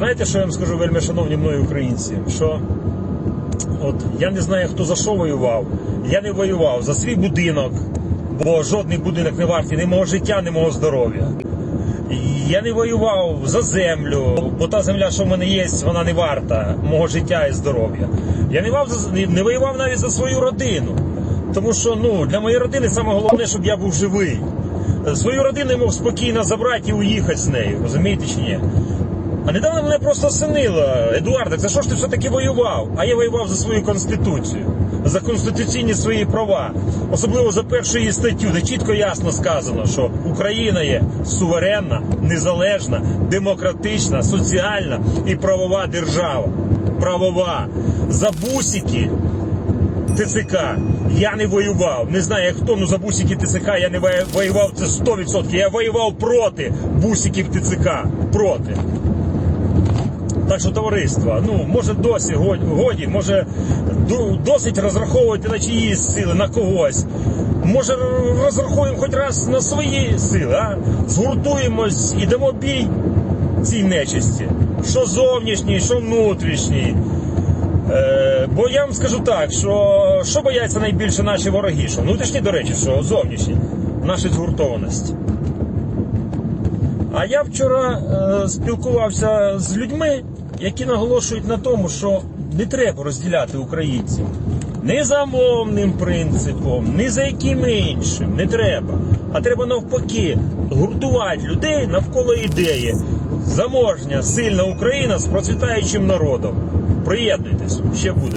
знаєте, що я вам скажу, вельми шановні мною українці? Що от я не знаю, хто за що воював. Я не воював за свій будинок, бо жодний будинок не вартий ні мого життя, ні мого здоров'я. Я не воював за землю, бо та земля, що в мене є, вона не варта мого життя і здоров'я. Я не, вав за- не- воював навіть за свою родину. Тому що ну, для моєї родини саме головне, щоб я був живий. Свою родину я мог спокійно забрати і уїхати з нею, розумієте чи ні? А недавно мене просто осенило. Едуард, за що ж ти все-таки воював? А я воював за свою конституцію, за конституційні свої права, особливо за першу її статтю, де чітко ясно сказано, що Україна є суверенна, незалежна, демократична, соціальна і правова держава. Правова. За бусики ТЦК я не воював. Не знаю, хто, ну за бусики ТЦК я не воював, це 100%. Я воював проти бусиків ТЦК. Проти. Так що товариство, ну може досі годі, може досить розраховувати на чиїсь сили, на когось. Може розрахуємо хоч раз на свої сили, а? Згуртуємось і дамо бій цій нечисті. Що зовнішній, що внутрішній. Е, бо я вам скажу так, що що бояться найбільше наші вороги? Що внутрішні, до речі, що зовнішні, наша згуртованість. А я вчора е, спілкувався з людьми, які наголошують на тому, що не треба розділяти українців. Ні за мовним принципом, ні за яким іншим. Не треба. А треба навпаки гуртувати людей навколо ідеї. Заможня, сильна Україна з процвітаючим народом. Приєднуйтесь, ще буде.